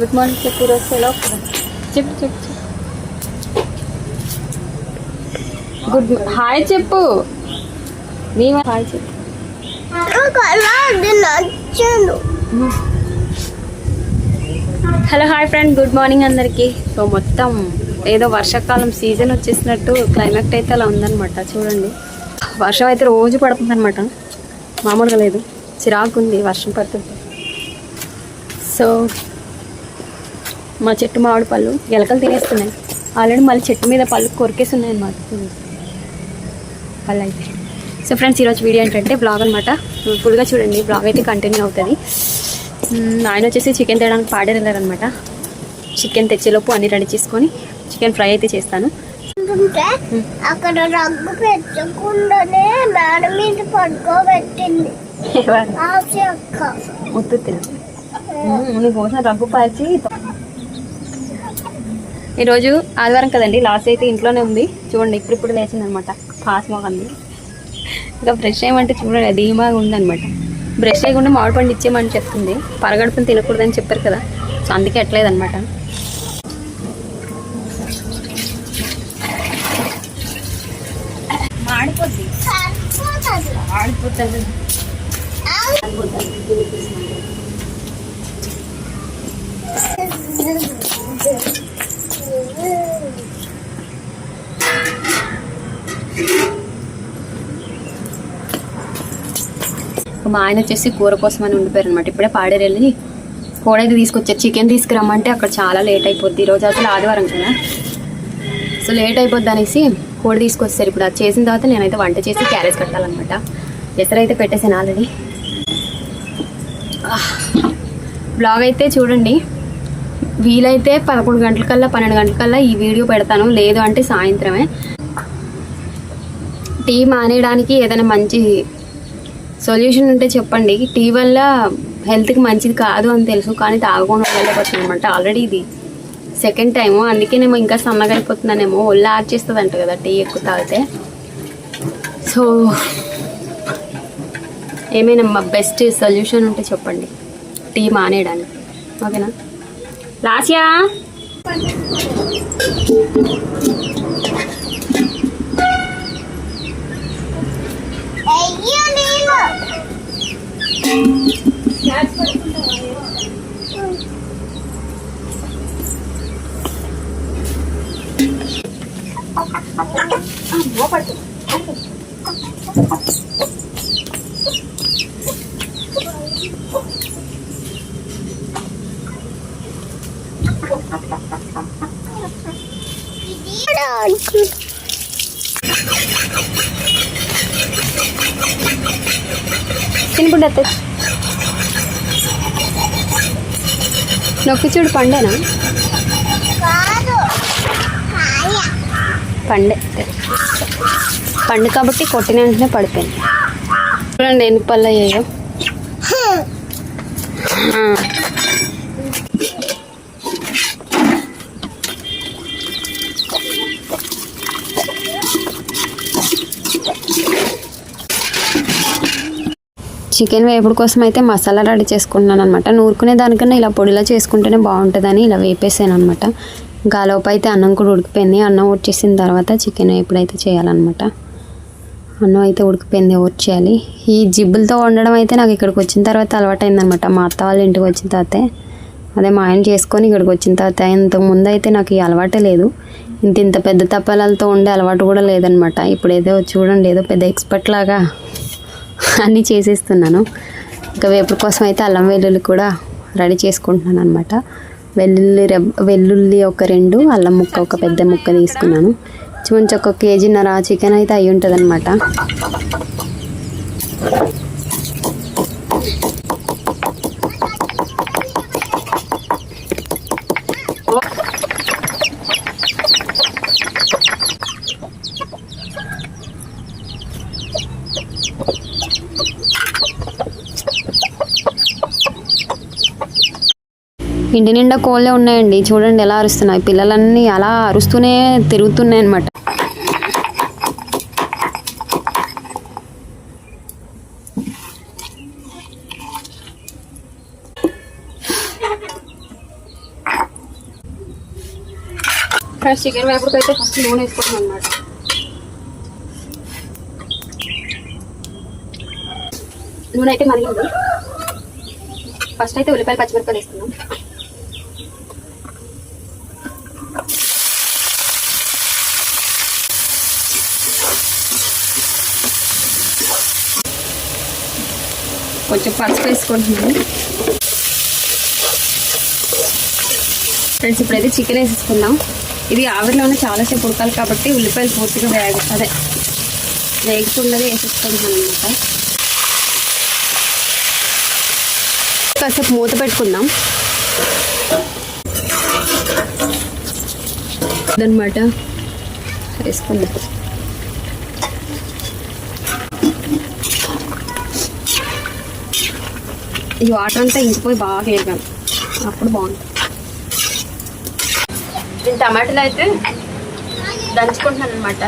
Good morning చెప్పు రోజు ఎలా చెప్పు చెప్పు చెప్పు. గుడ్ హాయ్ చెప్పు. నీ హాయ్ చెప్పు. Hello hi friend. Good morning అందరికీ. సో మొత్తం ఏదో వర్షాకాలం సీజన్ వచ్చేసినట్టు క్లైమేట్ అయితే అలా ఉందనమాట చూడండి. వర్షం అయితే రోజు పడుతుంది అనమాట మామూలుగా లేదు. చిరాకు ఉంది వర్షం పడుతుంది. సో మా చెట్టు మామిడి పళ్ళు ఎలకలు తినేస్తున్నాయి. ఆల్రెడీ మళ్ళీ చెట్టు మీద పళ్ళు కొరికేసి ఉన్నాయి అనమాట పళ్ళు అయితే. సో ఫ్రెండ్స్ ఈరోజు వీడియో ఏంటంటే బ్లాగ్ అనమాట ఫుల్గా చూడండి బ్లాగ్ అయితే కంటిన్యూ అవుతుంది. మ్మ్, ఆయన వచ్చేసి చికెన్ తేయడానికి పాడేరు వెళ్ళారనమాట చికెన్ తెచ్చేలోపు అన్ని రెడీ చేసుకొని చికెన్ ఫ్రై అయితే చేస్తాను. అంటే అక్కడ రగ్గు పెట్టకుండానే మేడ మీద పడుకోబెట్టింది. ముత్తు రగ్గు పాచి ఈరోజు ఆదివారం కదండి లాస్ట్ అయితే ఇంట్లోనే ఉంది. చూడండి ఇప్పుడు ఇప్పుడు లేచింది అనమాట పాస్ మొగంది ఇంకా బ్రష్ చేయమంటే చూడండి ధీమాగా ఉందన్నమాట బ్రష్ చేయకుండా మామిడి పండు ఇచ్చేయమని చెప్తుంది. పరగడుపుని తినకూడదని చెప్పారు కదా సో అందుకే ఎట్లేదనమాట మాడిపోద్ది. సరిపోతుంది మా ఆయన వచ్చేసి కూర కోసం అని ఉండిపోయారు అనమాట ఇప్పుడే పాడేరు వెళ్ళి కోడైతే తీసుకొచ్చారు చికెన్ తీసుకురమ్మంటే అక్కడ చాలా లేట్ అయిపోద్ది. ఈరోజు అసలు ఆదివారం కదా. సో లేట్ అయిపోద్ది అనేసి కోడి తీసుకొస్తారు ఇప్పుడు అది చేసిన తర్వాత నేనైతే వంట చేసి క్యారేజ్ కట్టాలన్నమాట. ఎసరు అయితే పెట్టేసాను ఆల్రెడీ బ్లాగ్ అయితే చూడండి. వీలైతే పదకొండు గంటలకల్లా పన్నెండు గంటలకల్లా ఈ వీడియో పెడతాను. లేదు అంటే సాయంత్రమే. టీ మానేయడానికి ఏదైనా మంచి సొల్యూషన్ ఉంటే చెప్పండి. టీ వల్ల హెల్త్కి మంచిది కాదు అని తెలుసు కానీ తాగకుండా వెళ్ళకపోతుంది అనమాట ఆల్రెడీ ఇది. Second time. అందుకేనేమో ఇంకా సన్నగా అయిపోతున్నానేమో. ఒళ్ళు ఆర్చేస్తుంది అంట కదా టీ ఎక్కువ తాగితే. సో ఏమైనా మా బెస్ట్ సొల్యూషన్ ఉంటే చెప్పండి. టీ మానేయడానికి. ఓకేనా? లాస్యా? Hold on. తినుకుంటే తెచ్చు నొక్కి చూడు పండేనా పండే. పండు కాబట్టి కొట్టిన వెంటనే పడిపోయింది. చూడండి ఎన్ని పళ్ళు అయ్యాయో చికెన్ వేపుడు కోసం అయితే మసాలా రెడీ చేసుకుంటున్నాను అనమాట నూరుకునే దానికన్నా ఇలా పొడిలా చేసుకుంటేనే బాగుంటుందని ఇలా వేపేసాను అనమాట గాలోపు అయితే అన్నం కూడా ఉడికిపోయింది. అన్నం వచ్చేసిన తర్వాత చికెన్ ఎప్పుడైతే చేయాలన్నమాట. అన్నం అయితే ఉడికిపోయింది చేయాలి ఈ జిబ్బులతో వండడం అయితే నాకు ఇక్కడికి వచ్చిన తర్వాత అలవాటైందనమాట మా అత్త వాళ్ళ ఇంటికి వచ్చిన తర్వాతే అదే మా ఆయన చేసుకొని ఇక్కడికి వచ్చిన తర్వాత ఇంతకు ముందు అయితే నాకు ఈ అలవాటే లేదు. ఇంత ఇంత పెద్ద తప్పలతో ఉండే అలవాటు కూడా లేదనమాట ఇప్పుడు ఏదో చూడండి ఏదో పెద్ద ఎక్స్పర్ట్ లాగా అన్నీ చేసేస్తున్నాను. ఇంకా వేపుడు కోసం అయితే అల్లం వెల్లుల్లి కూడా రెడీ చేసుకుంటున్నాను అనమాట వెల్లుల్లి రెబ్ వెల్లుల్లి ఒక రెండు అల్లం ముక్క ఒక పెద్ద ముక్క తీసుకున్నాను. చూంచి ఒక కేజీన్నర చికెన్ అయితే అయి ఉంటుంది అనమాట ఇంటి నిండా కోళ్ళే ఉన్నాయండి. చూడండి ఎలా అరుస్తున్నాయి. పిల్లలన్నీ అలా అరుస్తూనే తిరుగుతున్నాయి అనమాట ఫ్రెష్ చికెన్ వేపుడుకి అయితే ఫస్ట్ నూనె వేసుకుంటాం అనమాట నూనె అయితే మరిగింది. ఫస్ట్ అయితే ఉల్లిపాయలు పచ్చిమిరపకాయలు వేసుకున్నాం కొంచెం పసుపు వేసుకుంటున్నాను ఫ్రెండ్స్ ఇప్పుడైతే చికెన్ వేసేసుకుందాం. ఇది ఆవిరిలోనే చాలాసేపు ఉడకాలి కాబట్టి ఉల్లిపాయలు పూర్తిగా వేగ అదే వేగకుండా వేసేసుకుంటున్నాను అనమాట కాసేపు మూత పెట్టుకుందాం. అనమాట వేసుకుందాం. ఈ వాటర్ అంతా ఇంకిపోయి బాగా వేగాలి అప్పుడు బాగుంటుంది నేను టమాటాలు అయితే దంచుకుంటున్నాను అనమాట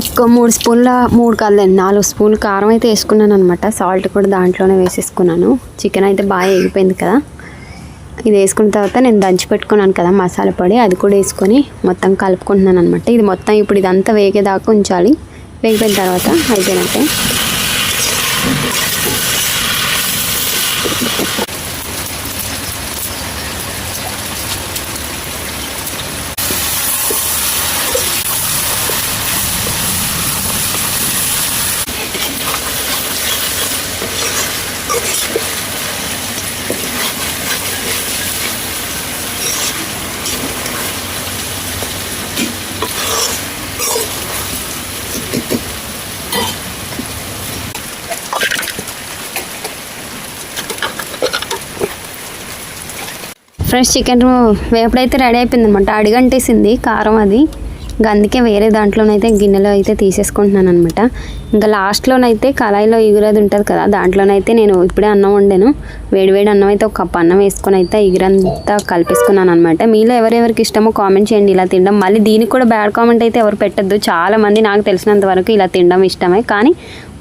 ఒక మూడు స్పూన్ల మూడు కాదు నాలుగు స్పూన్లు కారం అయితే వేసుకున్నాను అనమాట సాల్ట్ కూడా దాంట్లోనే వేసేసుకున్నాను. చికెన్ అయితే బాగా ఎగిపోయింది కదా. ఇది వేసుకున్న తర్వాత నేను దంచి పెట్టుకున్నాను కదా మసాలా పొడి అది కూడా వేసుకొని మొత్తం కలుపుకుంటున్నాను అనమాట ఇది మొత్తం ఇప్పుడు ఇదంతా వేగేదాకా ఉంచాలి. వేగిపోయిన తర్వాత అయిపోయినట్టే ఫ్రెష్ చికెన్ వేపుడైతే రెడీ అయిపోయింది అనమాట అడిగంటేసింది కారం అది. ఇంకా అందుకే వేరే దాంట్లోనైతే గిన్నెలో అయితే తీసేసుకుంటున్నాను అనమాట ఇంకా లాస్ట్లోనైతే కళాయిలో ఎగురది ఉంటుంది కదా దాంట్లోనైతే నేను ఇప్పుడే అన్నం వండాను. వేడివేడి అన్నం అయితే ఒక కప్పు అన్నం వేసుకొని అయితే ఎగురంతా కలిపేసుకున్నాను అనమాట మీలో ఎవరెవరికి ఇష్టమో కామెంట్ చేయండి ఇలా తినడం. మళ్ళీ దీనికి కూడా బ్యాడ్ కామెంట్ అయితే ఎవరు పెట్టద్దు. చాలా మంది నాకు తెలిసినంత వరకు ఇలా తినడం ఇష్టమే కానీ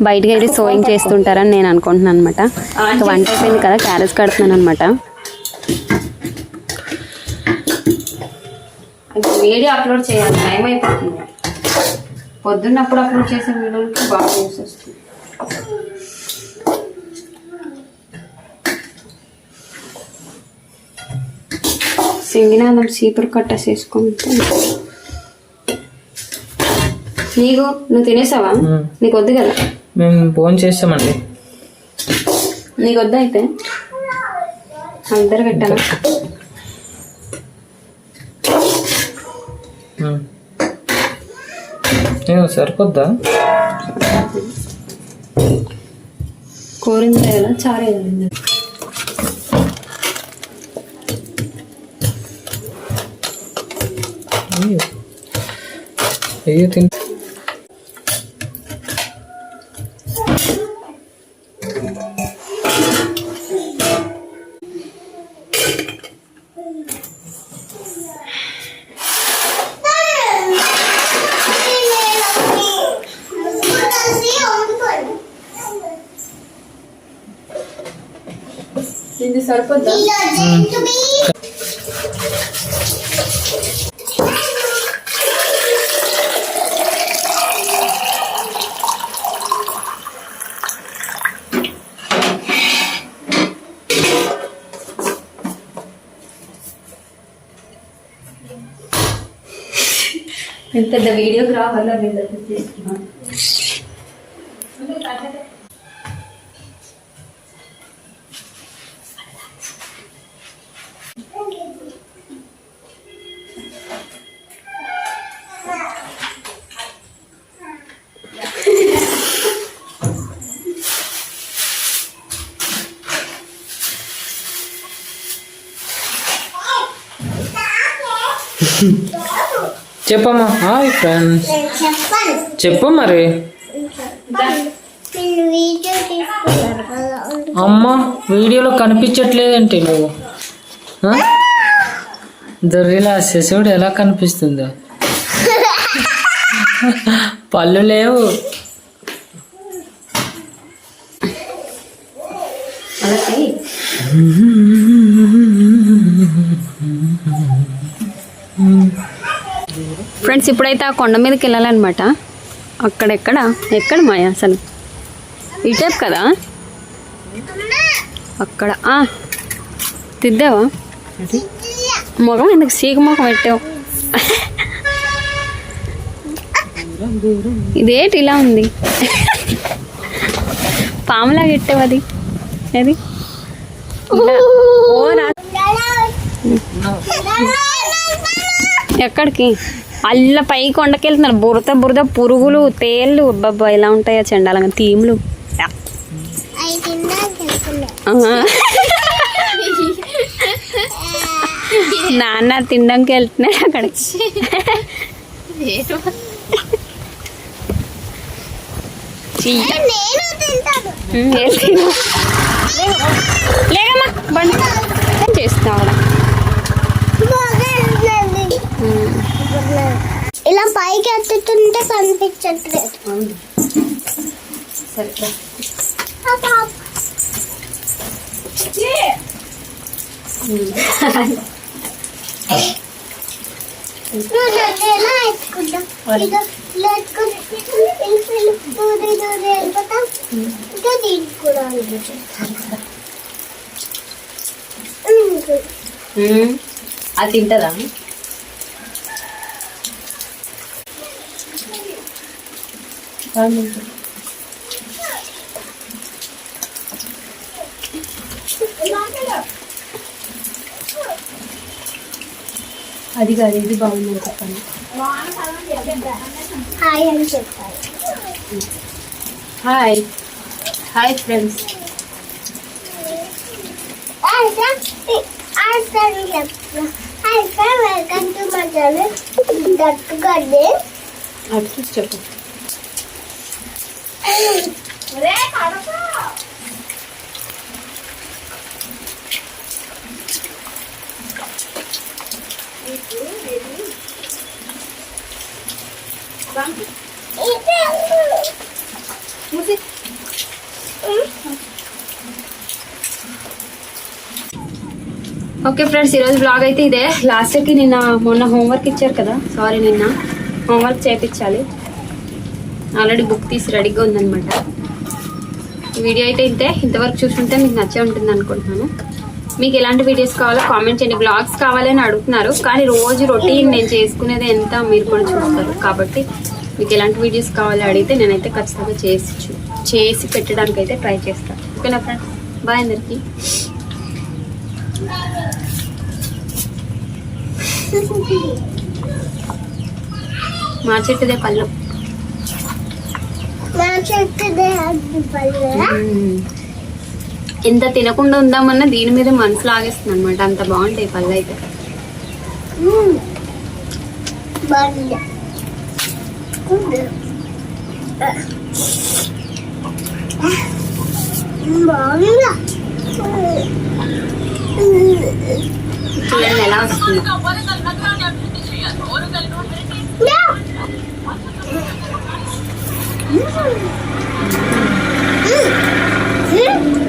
బయటకి వెళ్ళి సోయింగ్ చేస్తుంటారని నేను అనుకుంటున్నాను అనమాట ఇంకా వంట అయిపోయింది కదా క్యారెట్స్ కడుతున్నాను అనమాట ఇంకా వీడియో అప్లోడ్ చేయాలి టైం అయిపోతుంది. పొద్దున్నప్పుడు అప్లోడ్ చేసే వీడియోలకి బాగా యూస్ వస్తుంది సింగినాథం చీపురు కట్టేసేసుకుంటే నీకు నువ్వు తినేసావా. నీకు వద్దు కదా? మేము ఫోన్ చేస్తామండి. నీకు వద్దు అయితే. అందరు పెట్టాను నేను సరిపోద్దా? కోరింది కదా చారే అయ్యో అయ్యో ఇది సరిపోద్దా? ఎంత పెద్ద వీడియోకి రావాలా వీళ్ళకి చేస్తున్నాను చెప్పమ్మా. Hi friends. చెప్పు మరి. అమ్మ వీడియోలో కనిపించట్లేదేంటి నువ్వు? దొర్రిలా శశివుడు ఎలా కనిపిస్తుందో. పళ్ళు లేవు. అలాగే ఫ్రెండ్స్ ఇప్పుడైతే ఆ కొండ మీదకి వెళ్ళాలన్నమాట. అక్కడెక్కడ? ఎక్కడ మాయా అసలు? ఇటేపు కదా? అక్కడ. తిద్దావా? మొగం ఎందుకు సీక మొఖం పెట్టావు? ఇదేంటి ఇలా ఉంది? పాములా పెట్టావు అది. అది? ఎక్కడికి? అల్ల పై కొండకెళ్తున్నారు. బురద బురద పురుగులు తేళ్ళు బాబా ఇలా ఉంటాయా చెండాలంగా తీములు నాన్న తినడానికి వెళ్తున్నాడు అక్కడికి. లేదమ్మా. బండి. ఇలా పైకి ఎత్తుతుంటే కనిపించట్లేదు. ఇలా వెళ్ళి ఇంకా దీనికి కూడా అది తింటుందా? అది కాదు ఇది బాగుంది చెప్పండి హాయ్ అని చెప్పాలి hi hi friends hi sir hi sir చెప్తున్నా hi sir welcome to my channel that గడ్డి అటు చెప్పు ఓకే ఫ్రెండ్స్ ఈరోజు బ్లాగ్ అయితే ఇదే. లాస్ట్కి నిన్న మొన్న హోంవర్క్ ఇచ్చారు కదా? సారీ నిన్న. హోంవర్క్ చేయించాలి ఆల్రెడీ బుక్ తీసి రెడీగా ఉందన్నమాట. ఈ వీడియో అయితే ఇంతే. ఇంతవరకు చూస్తుంటే మీకు నచ్చే ఉంటుంది అనుకుంటున్నాను. మీకు ఎలాంటి వీడియోస్ కావాలో కామెంట్ చేయండి. బ్లాగ్స్ కావాలని అడుగుతున్నారు. కానీ రోజు రొటీన్ నేను చేసుకునేది ఎంత మీరు కూడా చూస్తారు. కాబట్టి మీకు ఎలాంటి వీడియోస్ కావాలో అడిగితే నేనైతే ఖచ్చితంగా చేసి చేసి పెట్టడానికి అయితే ట్రై చేస్తాను ఓకేనా ఫ్రెండ్స్? బాయ్ అందరికీ. మా చెట్టుదే పళ్ళు. ఎంత తినకుండా ఉందామన్నా దీని మీద మనసు లాగేస్తుంది అనమాట అంత బాగుంటాయి పళ్ళు అయితే. చూడండి ఎలా వస్తుంది. Hum. Hum. Hum.